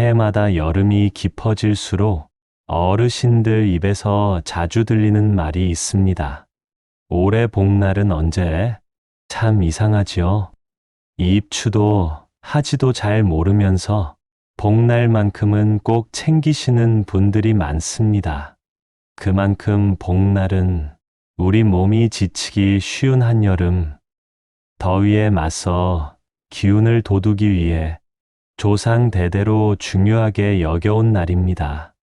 해마다 여름이 깊어질수록 어르신들 입에서 자주 들리는 말이 있습니다. 올해 복날은 언제? 참 이상하지요. 입추도 하지도 잘 모르면서 복날만큼은 꼭 챙기시는 분들이 많습니다. 그만큼 복날은 우리 몸이 지치기 쉬운 한여름, 더위에 맞서 기운을 돋우기 위해 조상 대대로 중요하게 여겨온 날입니다.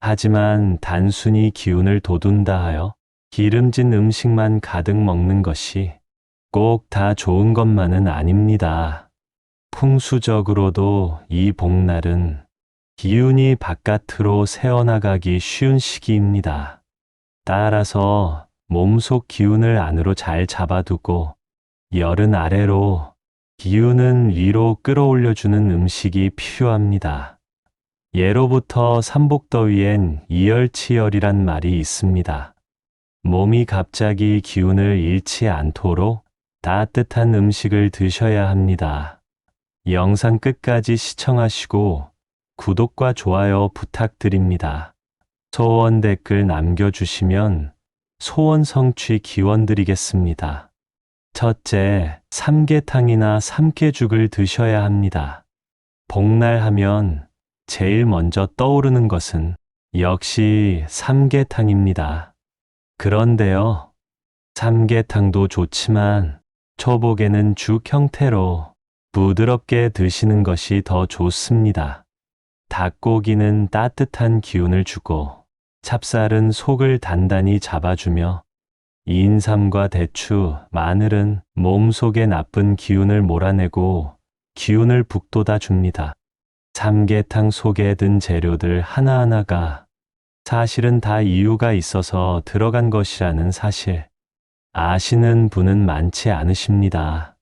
하지만 단순히 기운을 돋운다 하여 기름진 음식만 가득 먹는 것이 꼭 다 좋은 것만은 아닙니다. 풍수적으로도 이 복날은 기운이 바깥으로 새어나가기 쉬운 시기입니다. 따라서 몸속 기운을 안으로 잘 잡아두고 열은 아래로 기운은 위로 끌어올려주는 음식이 필요합니다. 예로부터 삼복더위엔 이열치열이란 말이 있습니다. 몸이 갑자기 기운을 잃지 않도록 따뜻한 음식을 드셔야 합니다. 영상 끝까지 시청하시고 구독과 좋아요 부탁드립니다. 소원 댓글 남겨주시면 소원 성취 기원 드리겠습니다. 첫째, 삼계탕이나 삼계죽을 드셔야 합니다. 복날 하면 제일 먼저 떠오르는 것은 역시 삼계탕입니다. 그런데요, 삼계탕도 좋지만 초복에는 죽 형태로 부드럽게 드시는 것이 더 좋습니다. 닭고기는 따뜻한 기운을 주고 찹쌀은 속을 단단히 잡아주며 인삼과 대추, 마늘은 몸속에 나쁜 기운을 몰아내고 기운을 북돋아 줍니다. 삼계탕 속에 든 재료들 하나하나가 사실은 다 이유가 있어서 들어간 것이라는 사실 아시는 분은 많지 않으십니다.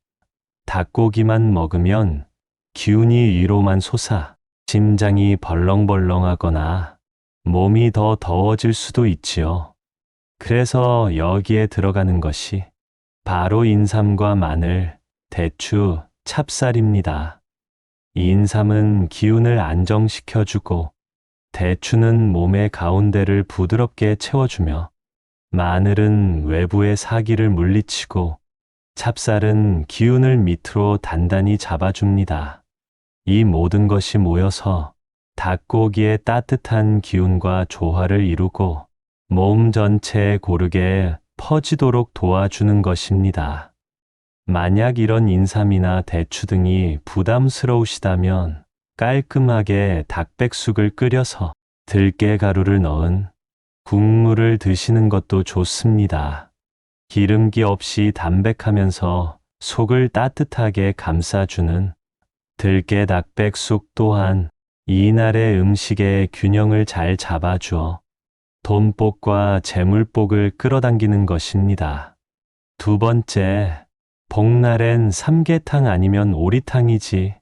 닭고기만 먹으면 기운이 위로만 솟아 심장이 벌렁벌렁하거나 몸이 더 더워질 수도 있지요. 그래서 여기에 들어가는 것이 바로 인삼과 마늘, 대추, 찹쌀입니다. 인삼은 기운을 안정시켜주고 대추는 몸의 가운데를 부드럽게 채워주며 마늘은 외부의 사기를 물리치고 찹쌀은 기운을 밑으로 단단히 잡아줍니다. 이 모든 것이 모여서 닭고기의 따뜻한 기운과 조화를 이루고 몸 전체에 고르게 퍼지도록 도와주는 것입니다. 만약 이런 인삼이나 대추 등이 부담스러우시다면 깔끔하게 닭백숙을 끓여서 들깨 가루를 넣은 국물을 드시는 것도 좋습니다. 기름기 없이 담백하면서 속을 따뜻하게 감싸주는 들깨 닭백숙 또한 이날의 음식의 균형을 잘 잡아주어 돈복과 재물복을 끌어당기는 것입니다. 두 번째, 복날엔 삼계탕 아니면 오리탕이지.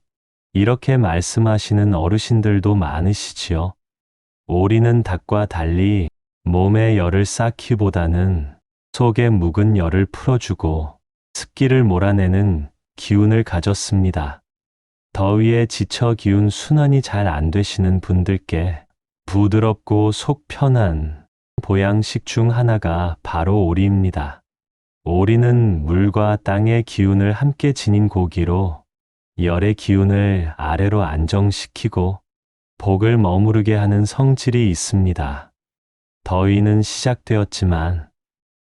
이렇게 말씀하시는 어르신들도 많으시지요. 오리는 닭과 달리 몸에 열을 쌓기보다는 속에 묵은 열을 풀어주고 습기를 몰아내는 기운을 가졌습니다. 더위에 지쳐 기운 순환이 잘 안 되시는 분들께 부드럽고 속 편한 보양식 중 하나가 바로 오리입니다. 오리는 물과 땅의 기운을 함께 지닌 고기로 열의 기운을 아래로 안정시키고 복을 머무르게 하는 성질이 있습니다. 더위는 시작되었지만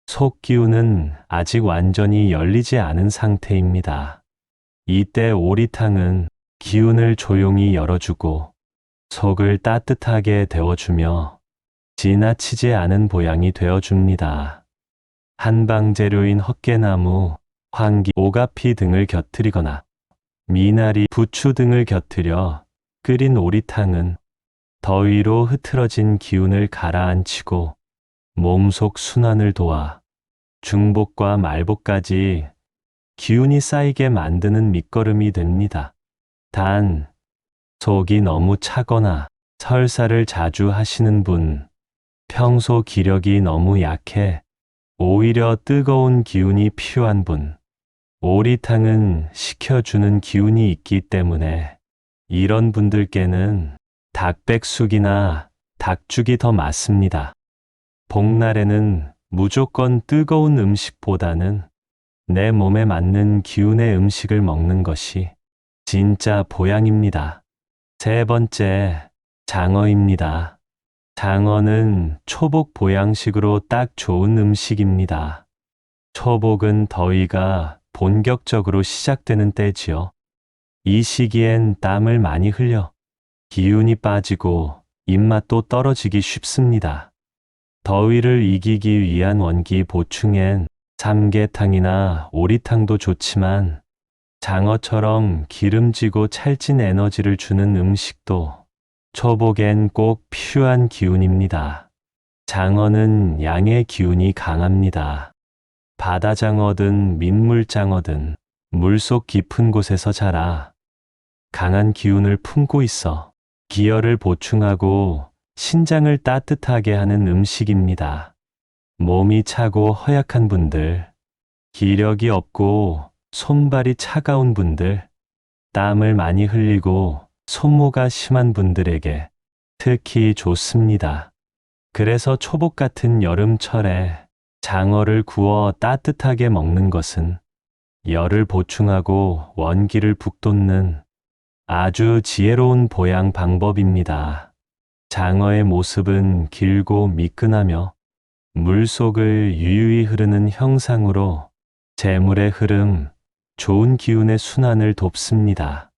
속 기운은 아직 완전히 열리지 않은 상태입니다. 이때 오리탕은 기운을 조용히 열어주고 속을 따뜻하게 데워주며 지나치지 않은 보양이 되어줍니다. 한방 재료인 헛개나무, 황기, 오가피 등을 곁들이거나 미나리, 부추 등을 곁들여 끓인 오리탕은 더위로 흐트러진 기운을 가라앉히고 몸속 순환을 도와 중복과 말복까지 기운이 쌓이게 만드는 밑거름이 됩니다. 단, 속이 너무 차거나 설사를 자주 하시는 분, 평소 기력이 너무 약해 오히려 뜨거운 기운이 필요한 분, 오리탕은 식혀주는 기운이 있기 때문에 이런 분들께는 닭백숙이나 닭죽이 더 맞습니다. 복날에는 무조건 뜨거운 음식보다는 내 몸에 맞는 기운의 음식을 먹는 것이 진짜 보양입니다. 세 번째, 장어입니다. 장어는 초복 보양식으로 딱 좋은 음식입니다. 초복은 더위가 본격적으로 시작되는 때지요. 이 시기엔 땀을 많이 흘려 기운이 빠지고 입맛도 떨어지기 쉽습니다. 더위를 이기기 위한 원기 보충엔 삼계탕이나 오리탕도 좋지만 장어처럼 기름지고 찰진 에너지를 주는 음식도 초복엔 꼭 필요한 기운입니다. 장어는 양의 기운이 강합니다. 바다장어든 민물장어든 물속 깊은 곳에서 자라 강한 기운을 품고 있어 기혈을 보충하고 신장을 따뜻하게 하는 음식입니다. 몸이 차고 허약한 분들, 기력이 없고 손발이 차가운 분들, 땀을 많이 흘리고 손모가 심한 분들에게 특히 좋습니다. 그래서 초복 같은 여름철에 장어를 구워 따뜻하게 먹는 것은 열을 보충하고 원기를 북돋는 아주 지혜로운 보양 방법입니다. 장어의 모습은 길고 미끈하며 물속을 유유히 흐르는 형상으로 재물의 흐름, 좋은 기운의 순환을 돕습니다.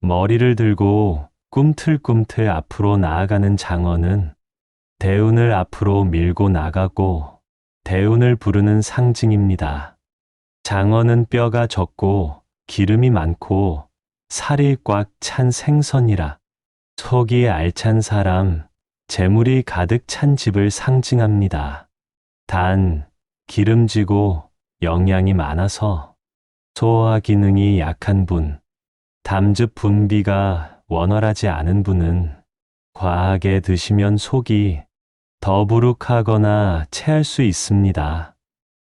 머리를 들고 꿈틀꿈틀 앞으로 나아가는 장어는 대운을 앞으로 밀고 나가고 대운을 부르는 상징입니다. 장어는 뼈가 적고 기름이 많고 살이 꽉 찬 생선이라 속이 알찬 사람, 재물이 가득 찬 집을 상징합니다. 단, 기름지고 영양이 많아서 소화 기능이 약한 분, 담즙 분비가 원활하지 않은 분은 과하게 드시면 속이 더부룩하거나 체할 수 있습니다.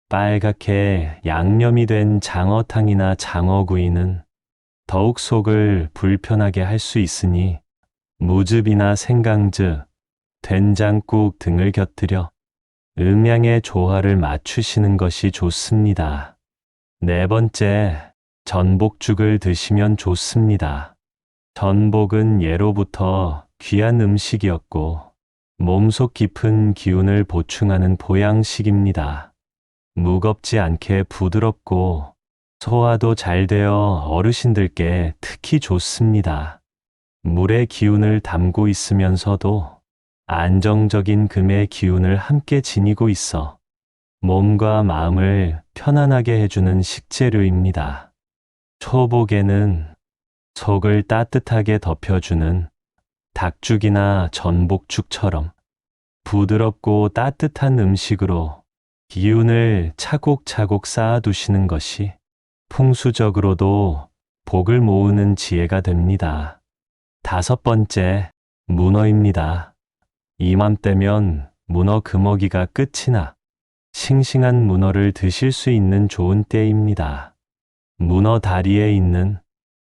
빨갛게 양념이 된 장어탕이나 장어구이는 더욱 속을 불편하게 할 수 있으니 무즙이나 생강즙, 된장국 등을 곁들여 음양의 조화를 맞추시는 것이 좋습니다. 네 번째, 전복죽을 드시면 좋습니다. 전복은 예로부터 귀한 음식이었고 몸속 깊은 기운을 보충하는 보양식입니다. 무겁지 않게 부드럽고 소화도 잘 되어 어르신들께 특히 좋습니다. 물의 기운을 담고 있으면서도 안정적인 금의 기운을 함께 지니고 있어 몸과 마음을 편안하게 해주는 식재료입니다. 초복에는 속을 따뜻하게 덮여주는 닭죽이나 전복죽처럼 부드럽고 따뜻한 음식으로 기운을 차곡차곡 쌓아두시는 것이 풍수적으로도 복을 모으는 지혜가 됩니다. 다섯 번째, 문어입니다. 이맘때면 문어 금어기가 끝이 나 싱싱한 문어를 드실 수 있는 좋은 때입니다. 문어 다리에 있는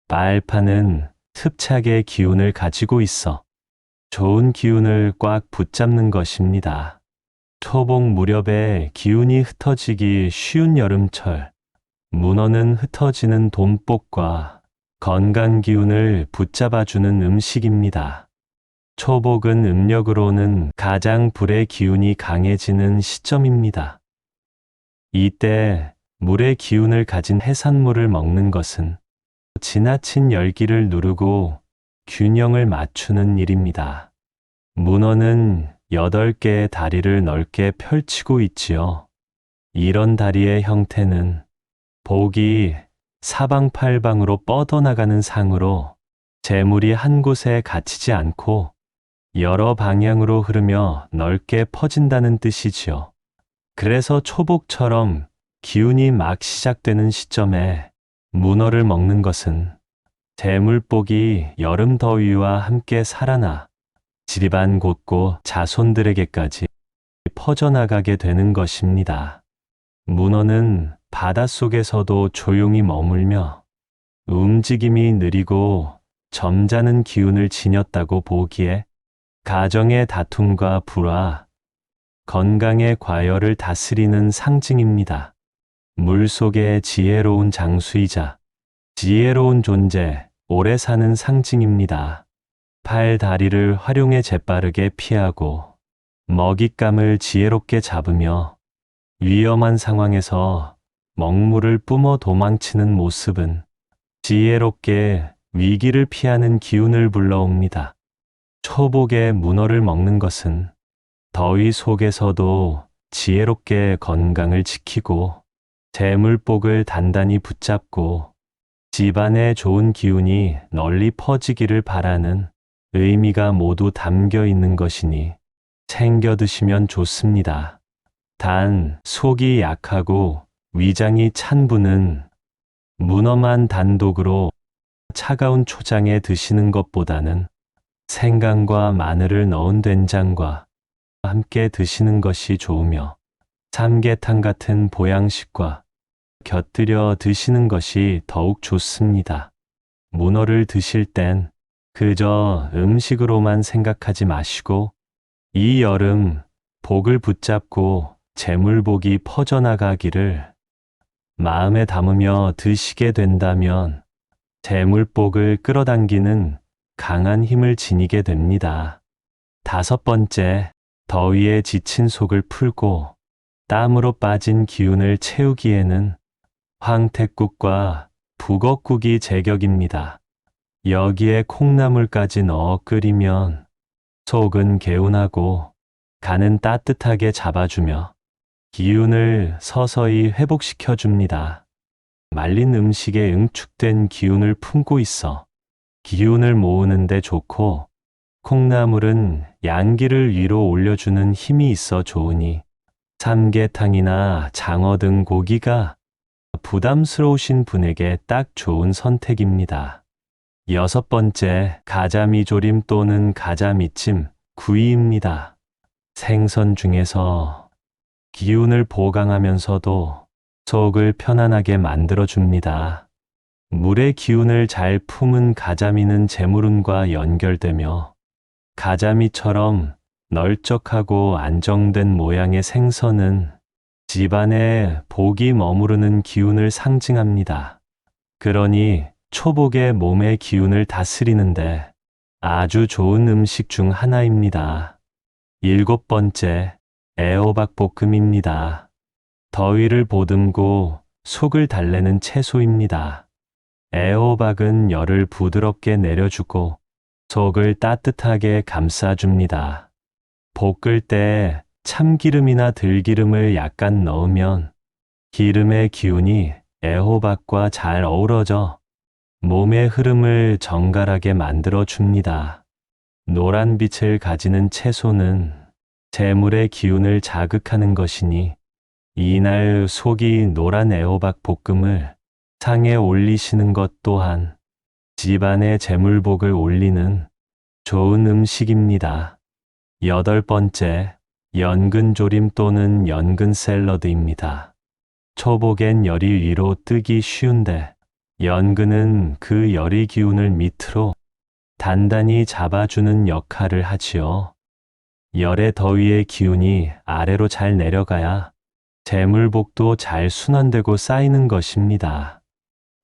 빨파는 습착의 기운을 가지고 있어 좋은 기운을 꽉 붙잡는 것입니다. 초복 무렵에 기운이 흩어지기 쉬운 여름철, 문어는 흩어지는 돈복과 건강 기운을 붙잡아주는 음식입니다. 초복은 음력으로는 가장 불의 기운이 강해지는 시점입니다. 이때 물의 기운을 가진 해산물을 먹는 것은 지나친 열기를 누르고 균형을 맞추는 일입니다. 문어는 8개의 다리를 넓게 펼치고 있지요. 이런 다리의 형태는 복이 사방팔방으로 뻗어나가는 상으로 재물이 한 곳에 갇히지 않고 여러 방향으로 흐르며 넓게 퍼진다는 뜻이지요. 그래서 초복처럼 기운이 막 시작되는 시점에 문어를 먹는 것은 재물복이 여름 더위와 함께 살아나 지리반 곳곳 자손들에게까지 퍼져나가게 되는 것입니다. 문어는 바닷속에서도 조용히 머물며 움직임이 느리고 점잖은 기운을 지녔다고 보기에 가정의 다툼과 불화, 건강의 과열을 다스리는 상징입니다. 물 속의 지혜로운 장수이자 지혜로운 존재, 오래 사는 상징입니다. 팔 다리를 활용해 재빠르게 피하고 먹잇감을 지혜롭게 잡으며 위험한 상황에서 먹물을 뿜어 도망치는 모습은 지혜롭게 위기를 피하는 기운을 불러옵니다. 초복에 문어를 먹는 것은 더위 속에서도 지혜롭게 건강을 지키고 재물복을 단단히 붙잡고 집안에 좋은 기운이 널리 퍼지기를 바라는 의미가 모두 담겨 있는 것이니 챙겨 드시면 좋습니다. 단, 속이 약하고 위장이 찬 분은 문어만 단독으로 차가운 초장에 드시는 것보다는 생강과 마늘을 넣은 된장과 함께 드시는 것이 좋으며 삼계탕 같은 보양식과 곁들여 드시는 것이 더욱 좋습니다. 문어를 드실 땐 그저 음식으로만 생각하지 마시고 이 여름 복을 붙잡고 재물복이 퍼져나가기를 마음에 담으며 드시게 된다면 재물복을 끌어당기는 강한 힘을 지니게 됩니다. 다섯 번째, 더위에 지친 속을 풀고 땀으로 빠진 기운을 채우기에는 황태국과 북엇국이 제격입니다. 여기에 콩나물까지 넣어 끓이면 속은 개운하고 간은 따뜻하게 잡아주며 기운을 서서히 회복시켜 줍니다. 말린 음식에 응축된 기운을 품고 있어 기운을 모으는데 좋고 콩나물은 양기를 위로 올려주는 힘이 있어 좋으니 삼계탕이나 장어 등 고기가 부담스러우신 분에게 딱 좋은 선택입니다. 여섯 번째, 가자미 조림 또는 가자미찜, 구이입니다. 생선 중에서 기운을 보강하면서도 속을 편안하게 만들어줍니다. 물의 기운을 잘 품은 가자미는 재물운과 연결되며 가자미처럼 널쩍하고 안정된 모양의 생선은 집안에 복이 머무르는 기운을 상징합니다. 그러니 초복의 몸의 기운을 다스리는데 아주 좋은 음식 중 하나입니다. 일곱 번째, 애호박 볶음입니다. 더위를 보듬고 속을 달래는 채소입니다. 애호박은 열을 부드럽게 내려주고 속을 따뜻하게 감싸줍니다. 볶을 때 참기름이나 들기름을 약간 넣으면 기름의 기운이 애호박과 잘 어우러져 몸의 흐름을 정갈하게 만들어 줍니다. 노란 빛을 가지는 채소는 재물의 기운을 자극하는 것이니 이날 속이 노란 애호박 볶음을 상에 올리시는 것 또한 집안의 재물복을 올리는 좋은 음식입니다. 여덟 번째, 연근 조림 또는 연근 샐러드입니다. 초복엔 열이 위로 뜨기 쉬운데 연근은 그 열의 기운을 밑으로 단단히 잡아주는 역할을 하지요. 열의 더위의 기운이 아래로 잘 내려가야 재물복도 잘 순환되고 쌓이는 것입니다.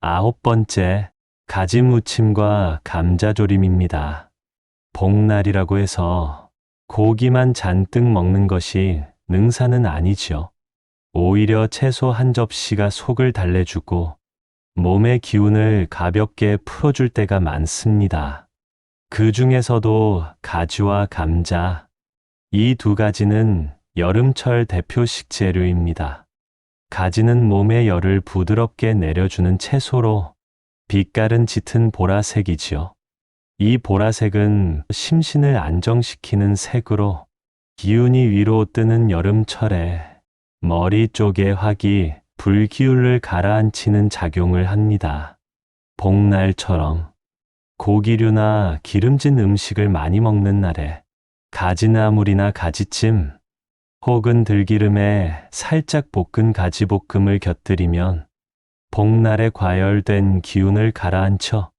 아홉 번째, 가지 무침과 감자조림입니다. 복날이라고 해서 고기만 잔뜩 먹는 것이 능사는 아니지요. 오히려 채소 한 접시가 속을 달래주고 몸의 기운을 가볍게 풀어줄 때가 많습니다. 그 중에서도 가지와 감자, 이 두 가지는 여름철 대표 식재료입니다. 가지는 몸의 열을 부드럽게 내려주는 채소로 빛깔은 짙은 보라색이지요. 이 보라색은 심신을 안정시키는 색으로 기운이 위로 뜨는 여름철에 머리 쪽의 화기, 불기운을 가라앉히는 작용을 합니다. 복날처럼 고기류나 기름진 음식을 많이 먹는 날에 가지나물이나 가지찜 혹은 들기름에 살짝 볶은 가지볶음을 곁들이면 복날에 과열된 기운을 가라앉혀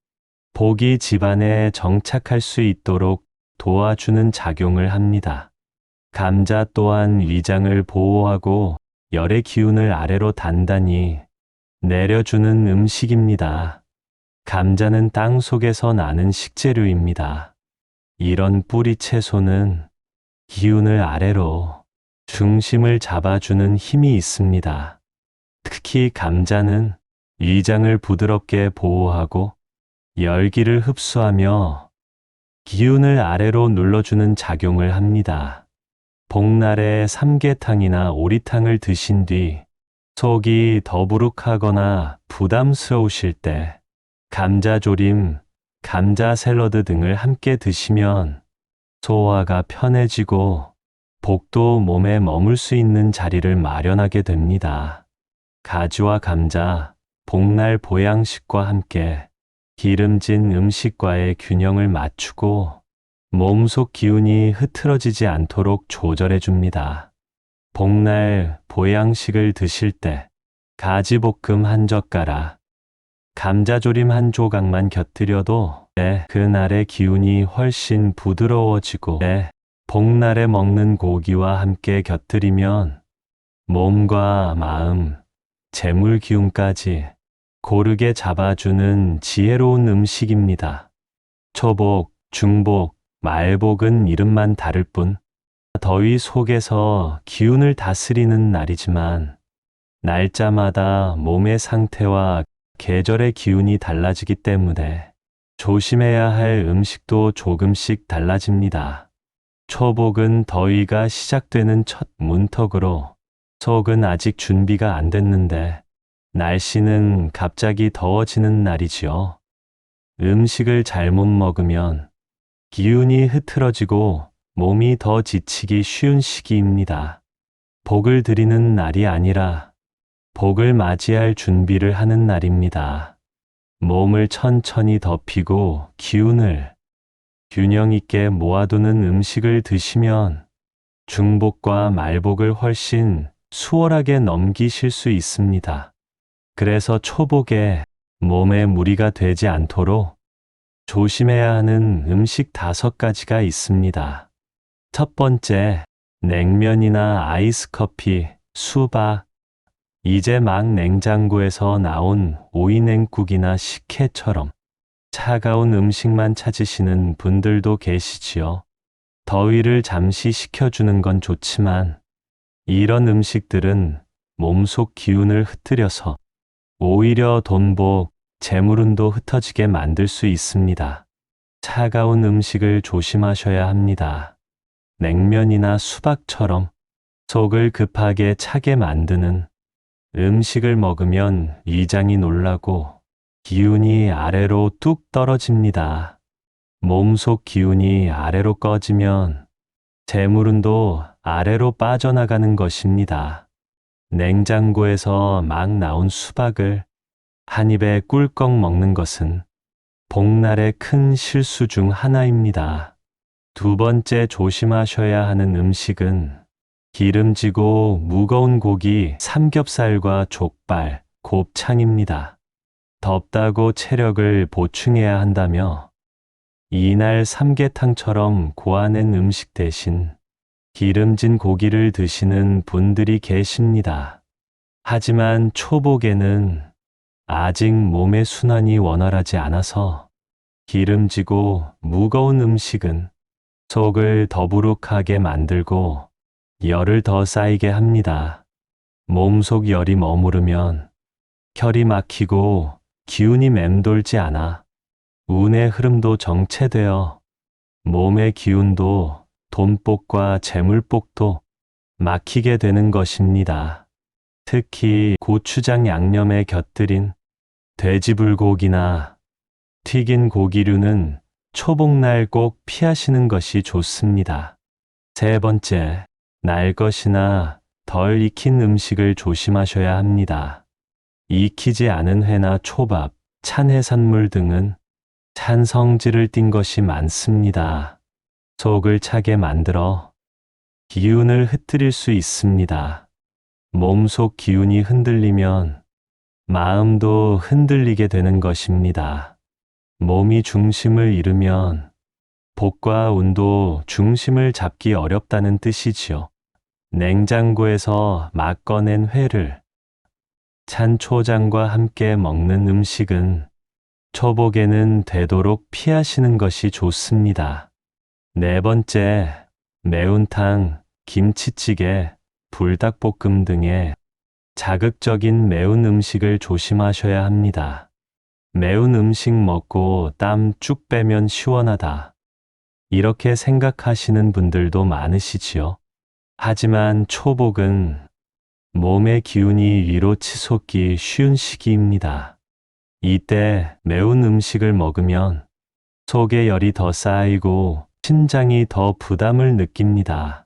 복이 집안에 정착할 수 있도록 도와주는 작용을 합니다. 감자 또한 위장을 보호하고 열의 기운을 아래로 단단히 내려주는 음식입니다. 감자는 땅 속에서 나는 식재료입니다. 이런 뿌리 채소는 기운을 아래로 중심을 잡아주는 힘이 있습니다. 특히 감자는 위장을 부드럽게 보호하고 열기를 흡수하며 기운을 아래로 눌러주는 작용을 합니다. 복날에 삼계탕이나 오리탕을 드신 뒤 속이 더부룩하거나 부담스러우실 때 감자조림, 감자 샐러드 등을 함께 드시면 소화가 편해지고 복도 몸에 머물 수 있는 자리를 마련하게 됩니다. 가지와 감자, 복날 보양식과 함께 기름진 음식과의 균형을 맞추고 몸속 기운이 흐트러지지 않도록 조절해 줍니다. 복날 보양식을 드실 때 가지볶음 한 젓가락, 감자조림 한 조각만 곁들여도 네, 그날의 기운이 훨씬 부드러워지고 네, 복날에 먹는 고기와 함께 곁들이면 몸과 마음, 재물 기운까지 고르게 잡아주는 지혜로운 음식입니다. 초복, 중복, 말복은 이름만 다를 뿐 더위 속에서 기운을 다스리는 날이지만 날짜마다 몸의 상태와 계절의 기운이 달라지기 때문에 조심해야 할 음식도 조금씩 달라집니다. 초복은 더위가 시작되는 첫 문턱으로 속은 아직 준비가 안 됐는데 날씨는 갑자기 더워지는 날이지요. 음식을 잘못 먹으면 기운이 흐트러지고 몸이 더 지치기 쉬운 시기입니다. 복을 드리는 날이 아니라 복을 맞이할 준비를 하는 날입니다. 몸을 천천히 덮이고 기운을 균형 있게 모아두는 음식을 드시면 중복과 말복을 훨씬 수월하게 넘기실 수 있습니다. 그래서 초복에 몸에 무리가 되지 않도록 조심해야 하는 음식 다섯 가지가 있습니다. 첫 번째, 냉면이나 아이스 커피, 수박, 이제 막 냉장고에서 나온 오이냉국이나 식혜처럼 차가운 음식만 찾으시는 분들도 계시지요. 더위를 잠시 식혀주는 건 좋지만 이런 음식들은 몸속 기운을 흐트려서 오히려 돈복, 재물운도 흩어지게 만들 수 있습니다. 차가운 음식을 조심하셔야 합니다. 냉면이나 수박처럼 속을 급하게 차게 만드는 음식을 먹으면 위장이 놀라고 기운이 아래로 뚝 떨어집니다. 몸속 기운이 아래로 꺼지면 재물운도 아래로 빠져나가는 것입니다. 냉장고에서 막 나온 수박을 한 입에 꿀꺽 먹는 것은 복날의 큰 실수 중 하나입니다. 두 번째 조심하셔야 하는 음식은 기름지고 무거운 고기 삼겹살과 족발, 곱창입니다. 덥다고 체력을 보충해야 한다며 이날 삼계탕처럼 고아낸 음식 대신 기름진 고기를 드시는 분들이 계십니다. 하지만 초복에는 아직 몸의 순환이 원활하지 않아서 기름지고 무거운 음식은 속을 더부룩하게 만들고 열을 더 쌓이게 합니다. 몸속 열이 머무르면 혈이 막히고 기운이 맴돌지 않아 운의 흐름도 정체되어 몸의 기운도 돈복과 재물복도 막히게 되는 것입니다. 특히 고추장 양념에 곁들인 돼지불고기나 튀긴 고기류는 초복날 꼭 피하시는 것이 좋습니다. 세 번째, 날 것이나 덜 익힌 음식을 조심하셔야 합니다. 익히지 않은 회나 초밥, 찬 해산물 등은 찬 성질을 띤 것이 많습니다. 속을 차게 만들어 기운을 흐트릴 수 있습니다. 몸속 기운이 흔들리면 마음도 흔들리게 되는 것입니다. 몸이 중심을 잃으면 복과 운도 중심을 잡기 어렵다는 뜻이지요. 냉장고에서 막 꺼낸 회를 찬 초장과 함께 먹는 음식은 초복에는 되도록 피하시는 것이 좋습니다. 네 번째, 매운탕, 김치찌개, 불닭볶음 등의 자극적인 매운 음식을 조심하셔야 합니다. 매운 음식 먹고 땀 쭉 빼면 시원하다. 이렇게 생각하시는 분들도 많으시지요. 하지만 초복은 몸의 기운이 위로 치솟기 쉬운 시기입니다. 이때 매운 음식을 먹으면 속에 열이 더 쌓이고 심장이 더 부담을 느낍니다.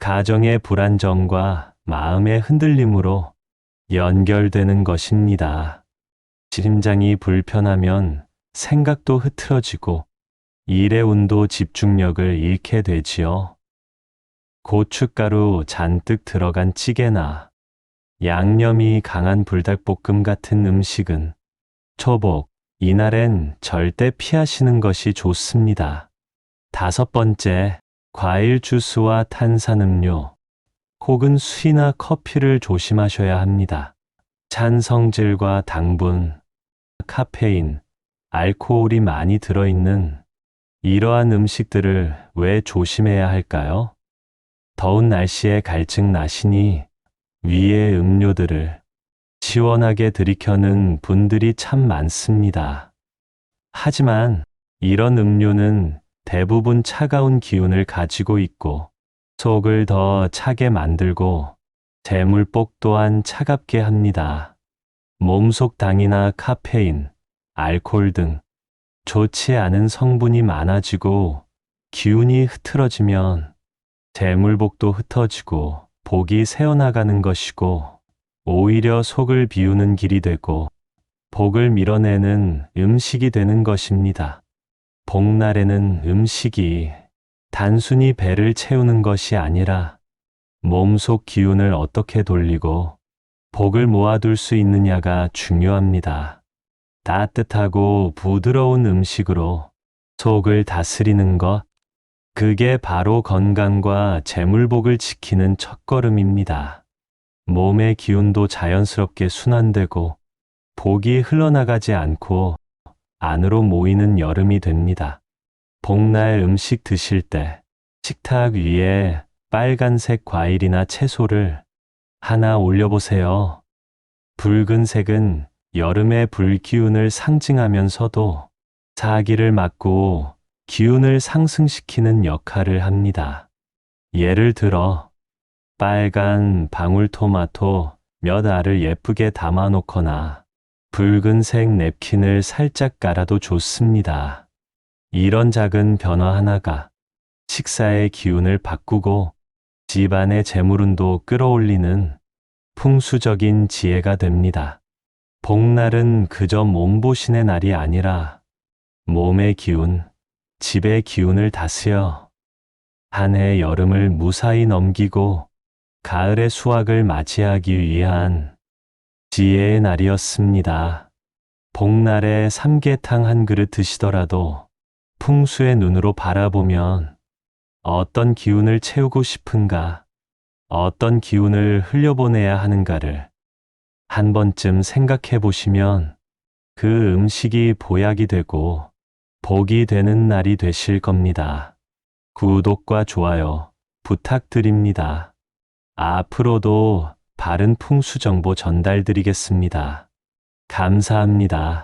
가정의 불안정과 마음의 흔들림으로 연결되는 것입니다. 심장이 불편하면 생각도 흐트러지고 일의 운도 집중력을 잃게 되지요. 고춧가루 잔뜩 들어간 찌개나 양념이 강한 불닭볶음 같은 음식은 초복, 이날엔 절대 피하시는 것이 좋습니다. 다섯 번째, 과일 주스와 탄산음료, 혹은 술이나 커피를 조심하셔야 합니다. 찬 성질과 당분, 카페인, 알코올이 많이 들어있는 이러한 음식들을 왜 조심해야 할까요? 더운 날씨에 갈증 나시니 위의 음료들을 시원하게 들이켜는 분들이 참 많습니다. 하지만 이런 음료는 대부분 차가운 기운을 가지고 있고 속을 더 차게 만들고 재물복 또한 차갑게 합니다. 몸속 당이나 카페인, 알코올 등 좋지 않은 성분이 많아지고 기운이 흐트러지면 재물복도 흩어지고 복이 새어나가는 것이고 오히려 속을 비우는 길이 되고 복을 밀어내는 음식이 되는 것입니다. 복날에는 음식이 단순히 배를 채우는 것이 아니라 몸속 기운을 어떻게 돌리고 복을 모아둘 수 있느냐가 중요합니다. 따뜻하고 부드러운 음식으로 속을 다스리는 것, 그게 바로 건강과 재물복을 지키는 첫걸음입니다. 몸의 기운도 자연스럽게 순환되고 복이 흘러나가지 않고 안으로 모이는 여름이 됩니다. 복날 음식 드실 때 식탁 위에 빨간색 과일이나 채소를 하나 올려보세요. 붉은색은 여름의 불기운을 상징하면서도 사기를 막고 기운을 상승시키는 역할을 합니다. 예를 들어 빨간 방울토마토 몇 알을 예쁘게 담아 놓거나 붉은색 냅킨을 살짝 깔아도 좋습니다. 이런 작은 변화 하나가 식사의 기운을 바꾸고 집안의 재물운도 끌어올리는 풍수적인 지혜가 됩니다. 복날은 그저 몸보신의 날이 아니라 몸의 기운, 집의 기운을 다스려 한 해 여름을 무사히 넘기고 가을의 수확을 맞이하기 위한 지혜의 날이었습니다. 복날에 삼계탕 한 그릇 드시더라도 풍수의 눈으로 바라보면 어떤 기운을 채우고 싶은가, 어떤 기운을 흘려보내야 하는가를 한 번쯤 생각해 보시면 그 음식이 보약이 되고 복이 되는 날이 되실 겁니다. 구독과 좋아요 부탁드립니다. 앞으로도 바른 풍수 정보 전달드리겠습니다. 감사합니다.